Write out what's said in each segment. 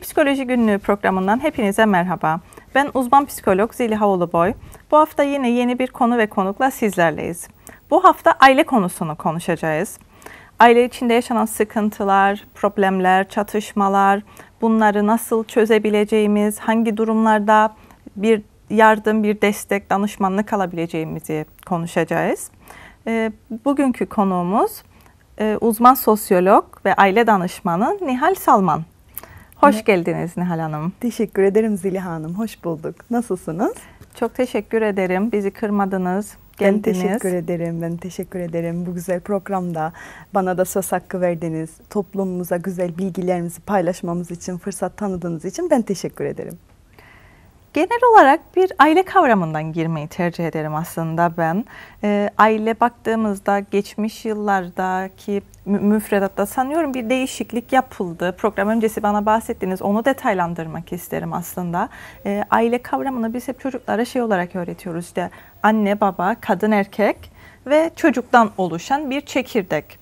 Psikoloji Günlüğü programından hepinize merhaba. Ben uzman psikolog Zeliha Uluboy. Bu hafta yine yeni bir konu ve konukla sizlerleyiz. Bu hafta aile konusunu konuşacağız. Aile içinde yaşanan sıkıntılar, problemler, çatışmalar, bunları nasıl çözebileceğimiz, hangi durumlarda bir yardım, bir destek, danışmanlık alabileceğimizi konuşacağız. Ee, bugünkü konuğumuz e, uzman sosyolog ve aile danışmanı Nihal Salman. Hoş evet. geldiniz Nihal Hanım. Teşekkür ederim Zeliha Hanım. Hoş bulduk. Nasılsınız? Çok teşekkür ederim. Bizi kırmadınız. Geldiniz. Ben teşekkür ederim. Ben teşekkür ederim. Bu güzel programda bana da söz hakkı verdiniz. Toplumumuza güzel bilgilerimizi paylaşmamız için, fırsat tanıdığınız için ben teşekkür ederim. Genel olarak bir aile kavramından girmeyi tercih ederim aslında ben. E, aile baktığımızda geçmiş yıllardaki müfredatta sanıyorum bir değişiklik yapıldı. Program öncesi bana bahsettiniz. Onu detaylandırmak isterim aslında. E, aile kavramını biz hep çocuklara şey olarak öğretiyoruz. İşte anne, baba, kadın, erkek ve çocuktan oluşan bir çekirdek.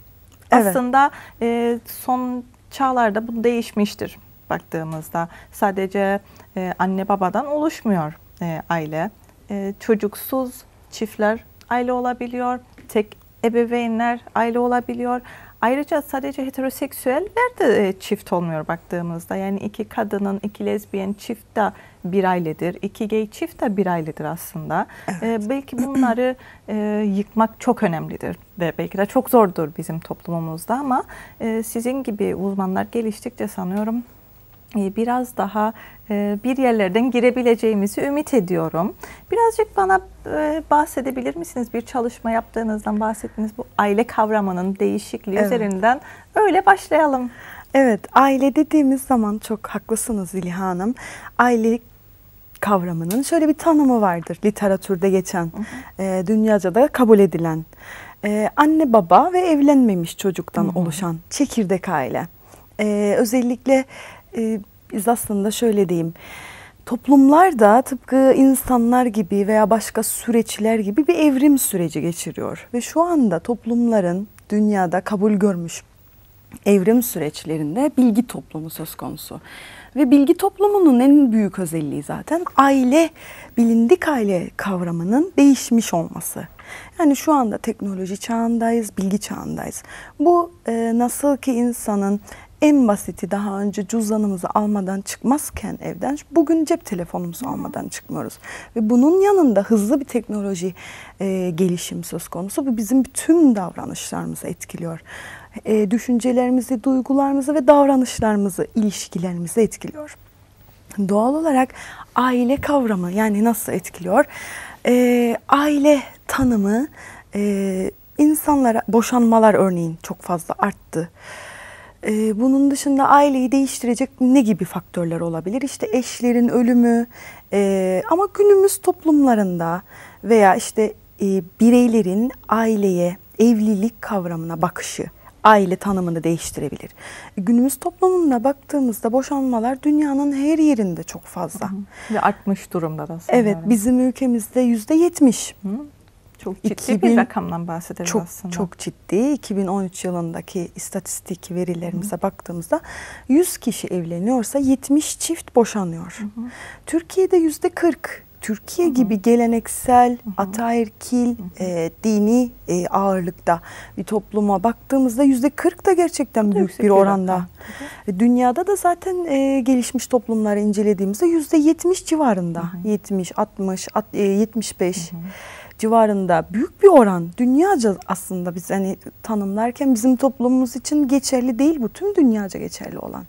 Evet. Aslında e, son çağlarda bu değişmiştir baktığımızda. Sadece e, anne babadan oluşmuyor e, aile. E, çocuksuz çiftler aile olabiliyor. Tek ebeveynler aile olabiliyor. Ayrıca sadece heteroseksüeller de e, çift olmuyor baktığımızda. Yani iki kadının, iki lezbiyen çift de bir ailedir. iki gay çift de bir ailedir aslında. Evet. E, belki bunları e, yıkmak çok önemlidir ve belki de çok zordur bizim toplumumuzda ama e, sizin gibi uzmanlar geliştikçe sanıyorum e, biraz daha e, bir yerlerden girebileceğimizi ümit ediyorum. Birazcık bana e, bahsedebilir misiniz? Bir çalışma yaptığınızdan bahsettiniz bu aile kavramının değişikliği evet. üzerinden. Öyle başlayalım. Evet, aile dediğimiz zaman çok haklısınız Ziliha Hanım. Aile kavramının şöyle bir tanımı vardır literatürde geçen, hı hı. E, dünyaca da kabul edilen. E, anne baba ve evlenmemiş çocuktan hı hı. oluşan çekirdek aile. E, özellikle e, biz aslında şöyle diyeyim. Toplumlar da tıpkı insanlar gibi veya başka süreçler gibi bir evrim süreci geçiriyor. Ve şu anda toplumların dünyada kabul görmüş evrim süreçlerinde bilgi toplumu söz konusu. Ve bilgi toplumunun en büyük özelliği zaten aile, bilindik aile kavramının değişmiş olması. Yani şu anda teknoloji çağındayız, bilgi çağındayız. Bu e, nasıl ki insanın en basiti daha önce cüzdanımızı almadan çıkmazken evden bugün cep telefonumuzu almadan çıkmıyoruz. Ve bunun yanında hızlı bir teknoloji e, gelişim söz konusu. Bu bizim bütün davranışlarımızı etkiliyor. E, düşüncelerimizi, duygularımızı ve davranışlarımızı, ilişkilerimizi etkiliyor. Doğal olarak aile kavramı yani nasıl etkiliyor? E, aile tanımı e, insanlara boşanmalar örneğin çok fazla arttı. Ee, bunun dışında aileyi değiştirecek ne gibi faktörler olabilir? İşte eşlerin ölümü e, ama günümüz toplumlarında veya işte e, bireylerin aileye, evlilik kavramına bakışı aile tanımını değiştirebilir. Günümüz toplumuna baktığımızda boşanmalar dünyanın her yerinde çok fazla. Ve artmış durumda da. Evet bizim ülkemizde yüzde yetmiş. Çok ciddi 2000, bir rakamdan bahsederiz çok, aslında. Çok ciddi. 2013 yılındaki istatistik verilerimize Hı. baktığımızda 100 kişi evleniyorsa 70 çift boşanıyor. Hı. Türkiye'de yüzde 40 Türkiye Hı-hı. gibi geleneksel, Hı-hı. ataerkil, E, dini e, ağırlıkta bir topluma baktığımızda yüzde 40 da gerçekten büyük bir oranda. Hı-hı. Dünyada da zaten e, gelişmiş toplumları incelediğimizde yüzde 70 civarında. Hı-hı. 70, 60, 75. Hı-hı civarında büyük bir oran dünyaca aslında biz hani tanımlarken bizim toplumumuz için geçerli değil bu tüm dünyaca geçerli olan.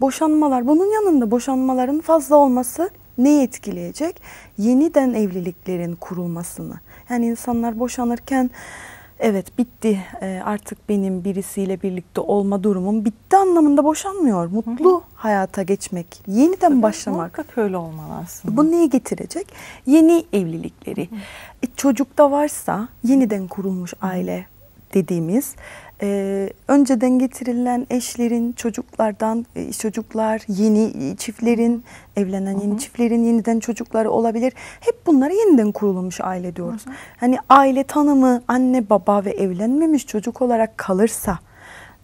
Boşanmalar bunun yanında boşanmaların fazla olması neyi etkileyecek? Yeniden evliliklerin kurulmasını. Yani insanlar boşanırken evet bitti ee, artık benim birisiyle birlikte olma durumum bitti anlamında boşanmıyor. Mutlu hı hı. hayata geçmek, yeniden Tabii, başlamak. Muhakkak öyle olmalı aslında. Bu neyi getirecek? Yeni evlilikleri. E, çocukta varsa yeniden kurulmuş aile dediğimiz e, önceden getirilen eşlerin, çocuklardan e, çocuklar, yeni çiftlerin, evlenen yeni hı hı. çiftlerin yeniden çocukları olabilir. Hep bunları yeniden kurulmuş aile diyoruz. Hı hı. Hani aile tanımı anne baba ve evlenmemiş çocuk olarak kalırsa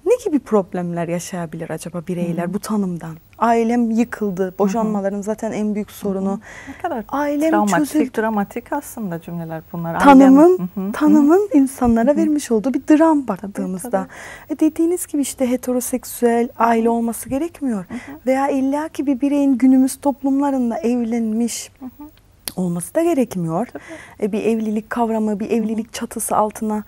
ne gibi problemler yaşayabilir acaba bireyler Hı. bu tanımdan? Ailem yıkıldı. Boşanmaların zaten en büyük sorunu. Ne kadar Ailem travmatik, çözüldü. dramatik aslında cümleler bunlar. Tanımın Ailem- Hı hı, hı. tanımın insanlara Hı hı. vermiş olduğu bir dram baktığımızda. tabii. E dediğiniz gibi işte heteroseksüel aile olması gerekmiyor. Veya illaki bir bireyin günümüz toplumlarında evlenmiş Hı hı. olması da gerekmiyor. Tabii. E, bir evlilik kavramı, bir evlilik çatısı altına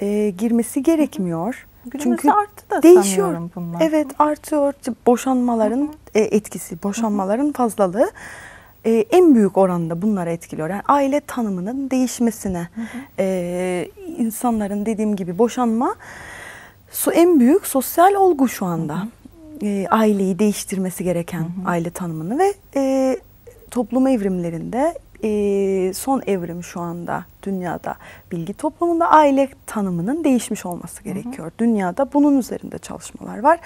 e, girmesi gerekmiyor. Günümüzde Çünkü arttı da değişiyor. sanıyorum bunlar. Evet artıyor boşanmaların e, etkisi, boşanmaların fazlalığı e, en büyük oranda bunlara etkiliyor. Yani aile tanımının değişmesine, e, insanların dediğim gibi boşanma su en büyük sosyal olgu şu anda. E, aileyi değiştirmesi gereken aile tanımını ve e, toplum evrimlerinde e, son evrim şu anda dünyada bilgi toplumunda aile tanımının değişmiş olması gerekiyor. Dünyada bunun üzerinde çalışmalar var.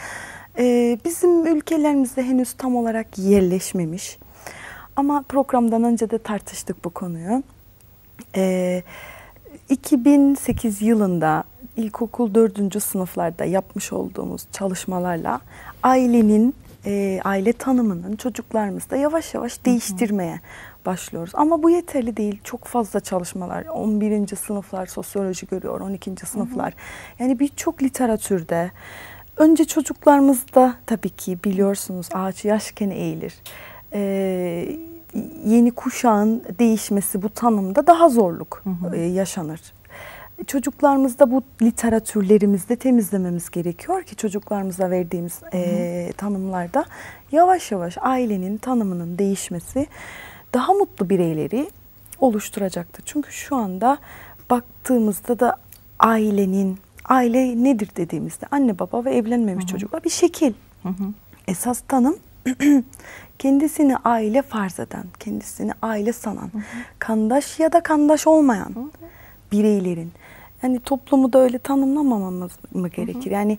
E, bizim ülkelerimizde henüz tam olarak yerleşmemiş. Ama programdan önce de tartıştık bu konuyu. E, 2008 yılında ilkokul 4. sınıflarda yapmış olduğumuz çalışmalarla ailenin e, aile tanımının çocuklarımızda yavaş yavaş değiştirmeye başlıyoruz. Ama bu yeterli değil. Çok fazla çalışmalar. 11. sınıflar sosyoloji görüyor, 12. sınıflar. Yani birçok literatürde önce çocuklarımızda tabii ki biliyorsunuz ağaç yaşken eğilir. Ee, yeni kuşağın değişmesi bu tanımda daha zorluk Hı hı. e, yaşanır. Çocuklarımızda bu literatürlerimizde temizlememiz gerekiyor ki çocuklarımıza verdiğimiz e, tanımlarda yavaş yavaş ailenin tanımının değişmesi daha mutlu bireyleri oluşturacaktır. Çünkü şu anda baktığımızda da ailenin aile nedir dediğimizde anne baba ve evlenmemiş çocuklar bir şekil. Hı hı. Esas tanım kendisini aile farz eden, kendisini aile sanan, kandaş ya da kandaş olmayan bireylerin. Yani toplumu da öyle tanımlamamamız mı gerekir? Yani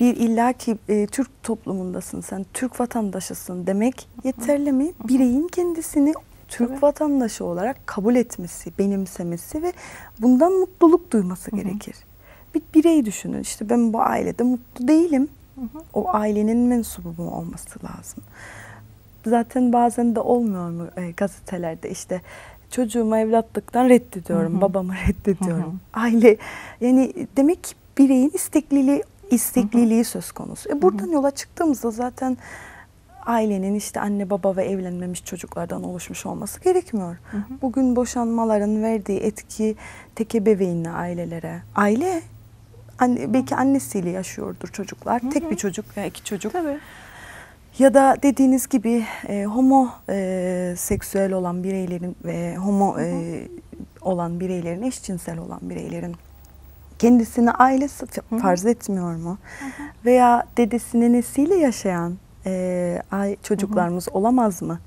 bir illaki e, Türk toplumundasın sen, Türk vatandaşısın demek yeterli mi? Bireyin kendisini Türk Tabii. vatandaşı olarak kabul etmesi, benimsemesi ve bundan mutluluk duyması gerekir. Bir birey düşünün işte ben bu ailede mutlu değilim. O ailenin mensubu mu olması lazım. Zaten bazen de olmuyor mu e, gazetelerde işte çocuğumu evlatlıktan reddediyorum, babamı reddediyorum. Aile yani demek ki bireyin istekliliği istekliliği söz konusu. E buradan yola çıktığımızda zaten ailenin işte anne baba ve evlenmemiş çocuklardan oluşmuş olması gerekmiyor. Hı hı. Bugün boşanmaların verdiği etki tek ebeveynli ailelere. Aile anne, belki annesiyle yaşıyordur çocuklar. Tek bir çocuk veya iki çocuk. Tabii. Ya da dediğiniz gibi e, homo e, seksüel olan bireylerin ve homo e, olan bireylerin, eşcinsel olan bireylerin kendisini ailesi farz etmiyor mu? Veya dedesinin nesiyle yaşayan e, ay- çocuklarımız olamaz mı?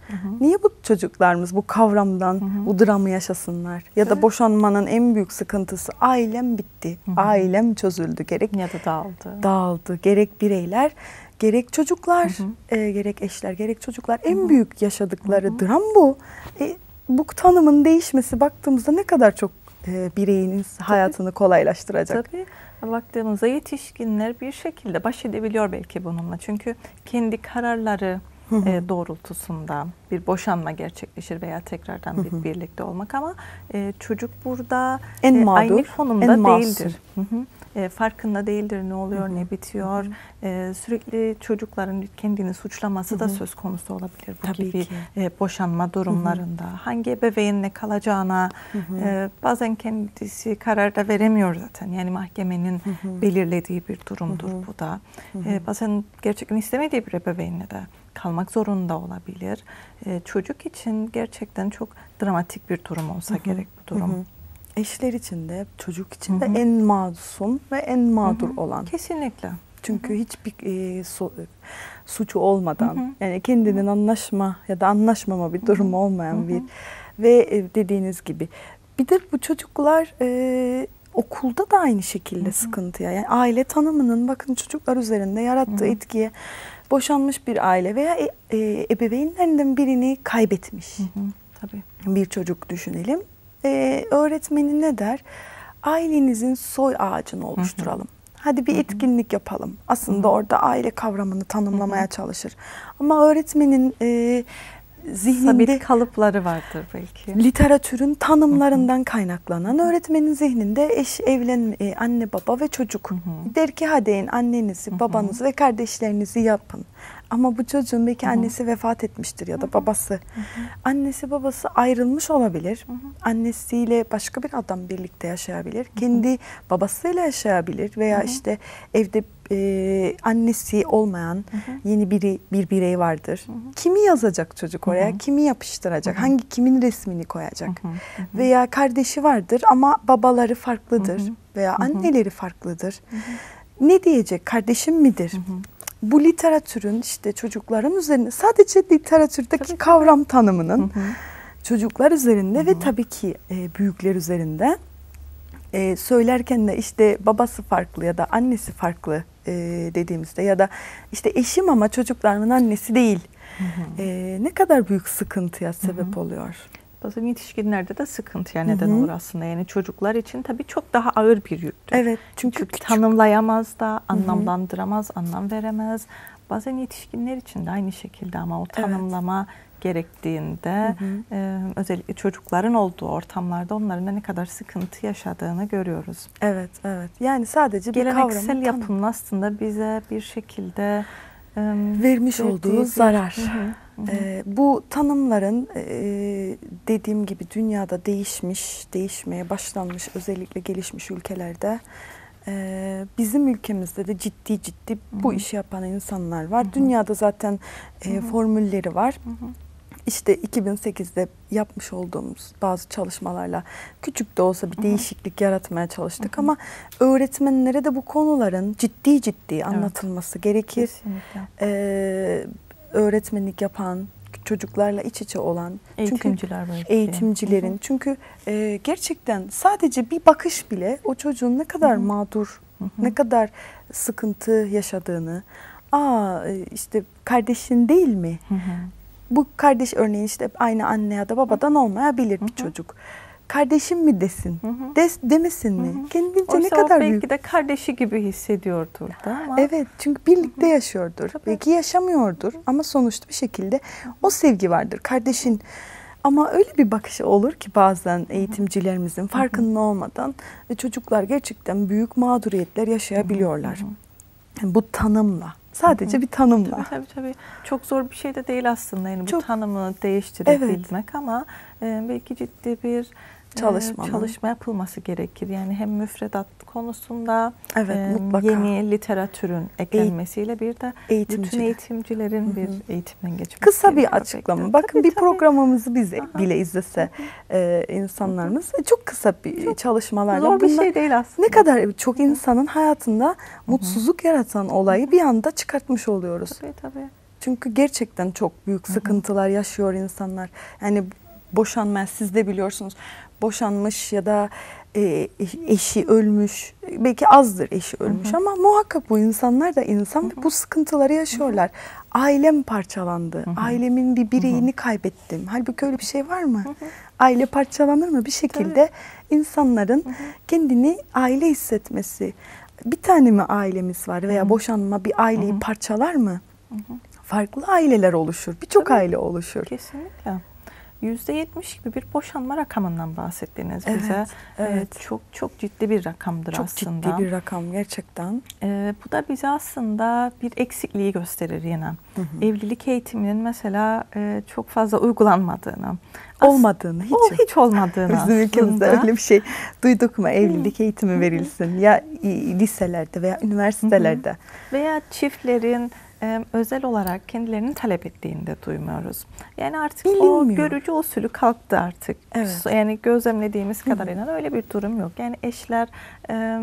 Niye bu çocuklarımız bu kavramdan bu dramı yaşasınlar? Ya da boşanmanın en büyük sıkıntısı ailem bitti, ailem çözüldü gerek Ya da dağıldı. dağıldı. Gerek bireyler, gerek çocuklar, e, gerek eşler, gerek çocuklar en büyük yaşadıkları dram bu. E, bu tanımın değişmesi baktığımızda ne kadar çok e, bireyin hayatını kolaylaştıracak. Tabii baktığımızda yetişkinler bir şekilde baş edebiliyor belki bununla. Çünkü kendi kararları e, doğrultusunda bir boşanma gerçekleşir veya tekrardan bir birlikte olmak ama e, çocuk burada En e, mağdur, aynı konumda en değildir. Hı hı. E, farkında değildir ne oluyor ne bitiyor. E, sürekli çocukların kendini suçlaması da söz konusu olabilir bu Tabii gibi ki. e, boşanma durumlarında. Hangi ebeveynle kalacağına e, bazen kendisi karar da veremiyor zaten. Yani mahkemenin belirlediği bir durumdur bu da. E, bazen gerçekten istemediği bir ebeveynle de kalmak zorunda olabilir. E, çocuk için gerçekten çok dramatik bir durum olsa gerek bu durum. Hı hı. Eşler için de çocuk için de en masum ve en mağdur olan. Kesinlikle. Çünkü hiçbir e, su- suçu olmadan yani kendinin anlaşma ya da anlaşmama bir durumu olmayan bir ve e, dediğiniz gibi bir de bu çocuklar e, okulda da aynı şekilde sıkıntıya yani aile tanımının bakın çocuklar üzerinde yarattığı etkiye boşanmış bir aile veya e, e, ebeveynlerinden birini kaybetmiş Hı, tabii. bir çocuk düşünelim. Ee, öğretmeni ne der? Ailenizin soy ağacını oluşturalım. Hadi bir etkinlik yapalım. Aslında orada aile kavramını tanımlamaya çalışır. Ama öğretmenin e, zihninde Sabit kalıpları vardır belki. literatürün tanımlarından kaynaklanan öğretmenin zihninde eş, evlen, e, anne baba ve çocuk. Der ki hadi annenizi, babanızı ve kardeşlerinizi yapın. Ama bu çocuğun belki annesi vefat etmiştir ya da babası. Annesi babası ayrılmış olabilir. Annesiyle başka bir adam birlikte yaşayabilir. Kendi babasıyla yaşayabilir veya işte evde e, annesi olmayan yeni biri bir birey vardır. Kimi yazacak çocuk oraya? Kimi yapıştıracak? Hangi kimin resmini koyacak? Veya kardeşi vardır ama babaları farklıdır veya anneleri farklıdır. Ne diyecek? Kardeşim midir? Bu literatürün işte çocukların üzerine sadece literatürdeki kavram tanımının çocuklar üzerinde ve tabii ki e, büyükler üzerinde e, söylerken de işte babası farklı ya da annesi farklı e, dediğimizde ya da işte eşim ama çocuklarımın annesi değil. E, ne kadar büyük sıkıntıya sebep oluyor. Bazen yetişkinlerde de sıkıntıya neden olur aslında. Yani çocuklar için tabii çok daha ağır bir yüktür. Evet çünkü Çünkü küçük. tanımlayamaz da, anlamlandıramaz, anlam veremez. Bazen yetişkinler için de aynı şekilde ama o tanımlama gerektiğinde e, özellikle çocukların olduğu ortamlarda onların da ne kadar sıkıntı yaşadığını görüyoruz. Evet evet yani sadece bir Geleneksel kavramı tanım- yapının aslında bize bir şekilde vermiş olduğu zarar. Hı hı, hı hı. Ee, bu tanımların e, dediğim gibi dünyada değişmiş, değişmeye başlanmış özellikle gelişmiş ülkelerde e, bizim ülkemizde de ciddi ciddi bu işi yapan insanlar var. Dünyada zaten e, formülleri var. İşte 2008'de yapmış olduğumuz bazı çalışmalarla küçük de olsa bir değişiklik yaratmaya çalıştık ama öğretmenlere de bu konuların ciddi ciddi anlatılması gerekir. Kesinlikle. Ee, öğretmenlik yapan, çocuklarla iç içe olan çünkü Eğitimciler belki. eğitimcilerin çünkü e, gerçekten sadece bir bakış bile o çocuğun ne kadar mağdur, ne kadar sıkıntı yaşadığını, aa e, işte kardeşin değil mi? Hı hı. Bu kardeş örneğin işte aynı anne ya da babadan olmayabilir bir çocuk. Kardeşim mi desin? hı. Des, demesin mi? Kendince ne Oysa o kadar belki büyük. de kardeşi gibi hissediyordur da ama Evet çünkü birlikte yaşıyordur. Tabii. Belki yaşamıyordur ama sonuçta bir şekilde o sevgi vardır. Kardeşin ama öyle bir bakışı olur ki bazen eğitimcilerimizin farkında olmadan ve çocuklar gerçekten büyük mağduriyetler yaşayabiliyorlar. Yani bu tanımla. Sadece bir tanımla. Tabii tabii tabii. Çok zor bir şey de değil aslında yani bu Çok- tanımı değiştirebilmek ama e, belki ciddi bir e, Çalışmanın. çalışma yapılması gerekir. Yani hem müfredat konusunda Evet, mutlaka. yeni literatürün eklenmesiyle bir de bütün Eğitimciler. eğitimcilerin bir eğitimden geçmesi Kısa bir açıklama. Bakın Tabii, bir tabii. programımızı biz bile izlese e, insanlarımız e, çok kısa bir çalışmalarla Zor bir şey değil aslında. Ne kadar çok insanın hayatında mutsuzluk yaratan olayı bir anda çıkartmış oluyoruz. Tabii tabii. Çünkü gerçekten çok büyük sıkıntılar yaşıyor insanlar. Yani boşanmaya siz de biliyorsunuz. Boşanmış ya da e, eşi ölmüş. Belki azdır eşi ölmüş ama muhakkak bu insanlar da insan ve bu sıkıntıları yaşıyorlar. Ailem parçalandı. Ailemin bir bireyini kaybettim. Halbuki öyle bir şey var mı? Aile parçalanır mı? Bir şekilde insanların kendini aile hissetmesi. Bir tane mi ailemiz var veya boşanma bir aileyi parçalar mı? Farklı aileler oluşur. Birçok Tabii. aile oluşur. Kesinlikle. %70 gibi bir boşanma rakamından bahsettiniz Evet, bize. evet. Ee, çok çok ciddi bir rakamdır Çok aslında. ciddi bir rakam gerçekten. Ee, bu da bize aslında bir eksikliği gösterir yine. Evlilik eğitiminin mesela e, çok fazla uygulanmadığını. Olmadığını hiç. O hiç olmadığını Bizim ülkemizde öyle bir şey duyduk mu? Evlilik eğitimi verilsin ya liselerde veya üniversitelerde. Veya çiftlerin e, özel olarak kendilerinin talep ettiğini de duymuyoruz. Yani artık o Bilinmiyor. görücü usulü kalktı artık. Evet. Yani gözlemlediğimiz kadarıyla öyle bir durum yok. Yani eşler e,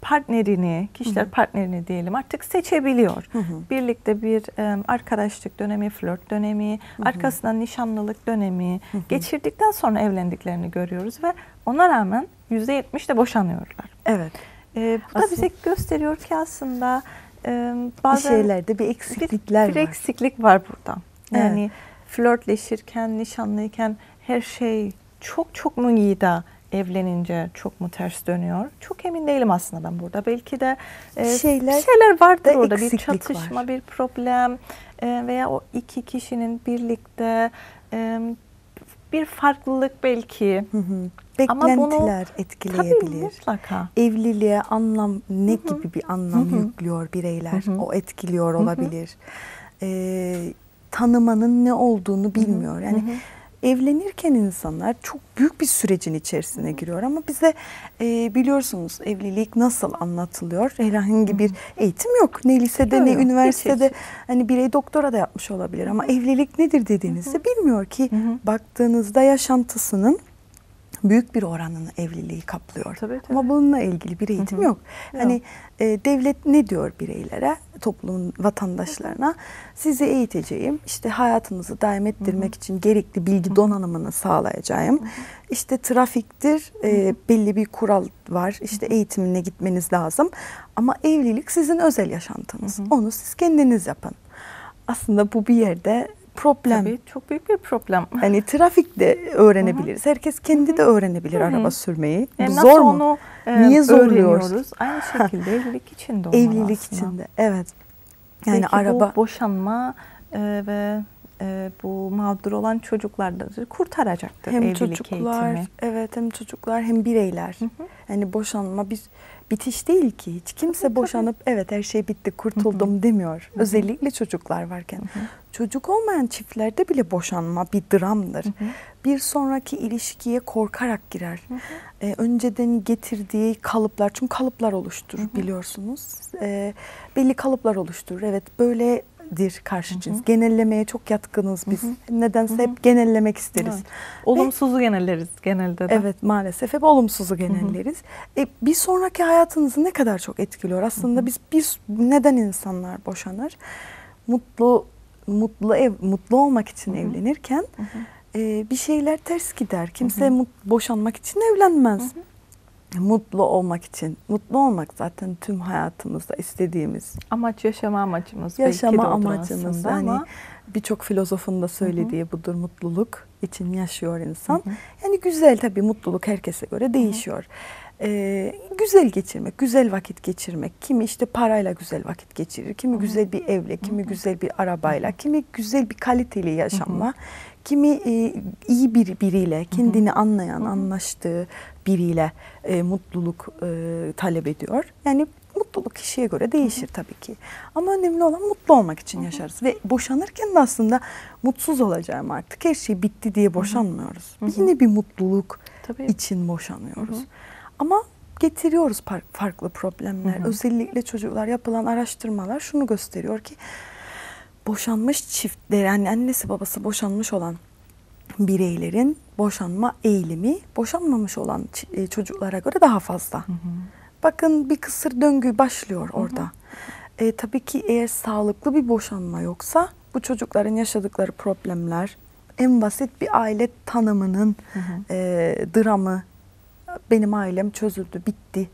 partnerini, kişiler partnerini diyelim artık seçebiliyor. Birlikte bir e, arkadaşlık dönemi, flört dönemi, arkasından nişanlılık dönemi geçirdikten sonra evlendiklerini görüyoruz ve ona rağmen %70 de boşanıyorlar. Evet. E, bu da Aslında- bize gösteriyor ki aslında e, Bir bazen şeylerde bir bir, eksiklikler bir var. eksiklik var burada. Evet. Yani flörtleşirken, nişanlıyken her şey çok çok mu iyi de evlenince çok mu ters dönüyor? Çok emin değilim aslında ben burada. Belki de e, Şeyler bir şeyler vardır orada. Bir çatışma, var. bir problem e, veya o iki kişinin birlikte e, bir farklılık belki. Hı hı. Ama bunu- beklentiler Tabii etkileyebilir. mutlaka. Evliliğe anlam ne Hı hı. gibi bir anlam Hı hı. yüklüyor bireyler? Hı hı. O etkiliyor Hı hı. olabilir. Ee, tanımanın ne olduğunu bilmiyor. Yani Hı hı. evlenirken insanlar çok büyük bir sürecin içerisine giriyor ama bize e, biliyorsunuz evlilik nasıl anlatılıyor? Herhangi bir eğitim yok. Ne lisede Yok, ne yok, üniversitede hiç. hani birey doktora da yapmış olabilir ama evlilik nedir dediğinizde bilmiyor ki baktığınızda yaşantısının büyük bir oranını evliliği kaplıyor. Tabii, tabii. Ama bununla ilgili bir eğitim yok. Yok. Hani e, devlet ne diyor bireylere, toplumun vatandaşlarına? Sizi eğiteceğim, işte hayatınızı daim ettirmek için gerekli bilgi donanımını sağlayacağım. İşte trafiktir, e, belli bir kural var, işte eğitimine gitmeniz lazım. Ama evlilik sizin özel yaşantınız. Onu siz kendiniz yapın. Aslında bu bir yerde problem. Tabii çok büyük bir problem. Hani trafikte öğrenebiliriz. Herkes kendi de öğrenebilir Hı hı. araba sürmeyi. Yani zor nasıl mu? onu e, Niye zorluyoruz? Aynı şekilde evlilik için de olmalı Evlilik aslında. içinde. Evet. Yani Belki araba bu boşanma e, ve e, bu mağdur olan çocukları kurtaracaktır hem evlilik çocuklar, eğitimi. evet hem çocuklar hem bireyler. Hı hı. Yani boşanma bir bitiş değil ki. Hiç kimse Tabii, tabii. boşanıp evet her şey bitti, kurtuldum demiyor. Özellikle çocuklar varken. Çocuk olmayan çiftlerde bile boşanma bir dramdır. Bir sonraki ilişkiye korkarak girer. Ee, önceden getirdiği kalıplar, çünkü kalıplar oluşturur biliyorsunuz. Ee, belli kalıplar oluşturur. Evet böyledir karşı cins. Genellemeye çok yatkınız biz. Nedense hep genellemek isteriz. Evet. Olumsuzu genelleriz genelde de. Evet maalesef hep olumsuzu genelleriz. E, bir sonraki hayatınızı ne kadar çok etkiliyor. Aslında biz bir neden insanlar boşanır? Mutlu mutlu ev mutlu olmak için evlenirken e, bir şeyler ters gider. Kimse mut, boşanmak için evlenmez. Mutlu olmak için. Mutlu olmak zaten tüm hayatımızda istediğimiz Amaç yaşama amacımız yaşama belki de odur amacımız. Yani ama birçok filozofun da söylediği budur mutluluk için yaşıyor insan. Yani güzel tabii mutluluk herkese göre değişiyor. Ee, güzel geçirmek, güzel vakit geçirmek. Kimi işte parayla güzel vakit geçirir, kimi güzel bir evle, kimi güzel bir arabayla, kimi güzel bir kaliteli yaşamla, kimi e, iyi bir biriyle, kendini anlayan, anlaştığı biriyle e, mutluluk e, talep ediyor. Yani mutluluk kişiye göre değişir tabii ki. Ama önemli olan mutlu olmak için yaşarız. Ve boşanırken de aslında mutsuz olacağım artık. Her şey bitti diye boşanmıyoruz. Yine bir mutluluk Tabii. için boşanıyoruz. Ama getiriyoruz farklı problemler. Özellikle çocuklar yapılan araştırmalar şunu gösteriyor ki boşanmış çiftler yani annesi babası boşanmış olan bireylerin boşanma eğilimi boşanmamış olan e, çocuklara göre daha fazla. Bakın bir kısır döngü başlıyor orada. E, tabii ki eğer sağlıklı bir boşanma yoksa bu çocukların yaşadıkları problemler en basit bir aile tanımının e, dramı benim ailem çözüldü bitti.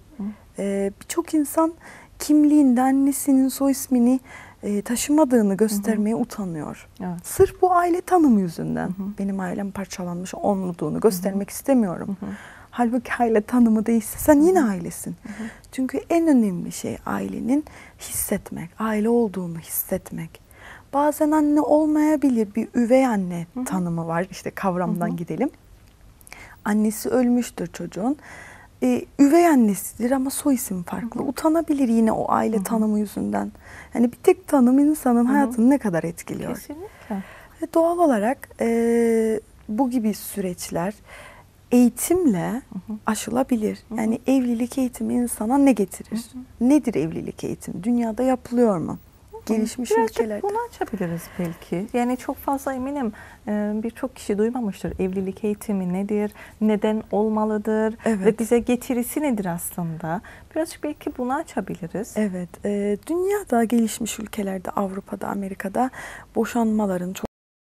E, Birçok insan kimliğinde annesinin soy ismini e, taşımadığını göstermeye utanıyor. Evet. Sırf bu aile tanımı yüzünden benim ailem parçalanmış olmadığını göstermek istemiyorum. Halbuki aile tanımı değilse sen yine ailesin. Çünkü en önemli şey ailenin hissetmek, aile olduğunu hissetmek. Bazen anne olmayabilir bir üvey anne tanımı var. İşte kavramdan gidelim. Annesi ölmüştür çocuğun. Ee, üvey annesidir ama soy isim farklı. Utanabilir yine o aile tanımı yüzünden. Yani bir tek tanım insanın hayatını ne kadar etkiliyor. Kesinlikle. Ve doğal olarak e, bu gibi süreçler eğitimle aşılabilir. Yani evlilik eğitimi insana ne getirir? Nedir evlilik eğitimi? Dünyada yapılıyor mu? Gelişmiş Birazcık ülkelerde. bunu açabiliriz belki. Yani çok fazla eminim e, birçok kişi duymamıştır. Evlilik eğitimi nedir, neden olmalıdır Evet. ve bize getirisi nedir aslında. Birazcık belki bunu açabiliriz. Evet, e, dünyada gelişmiş ülkelerde, Avrupa'da, Amerika'da boşanmaların çok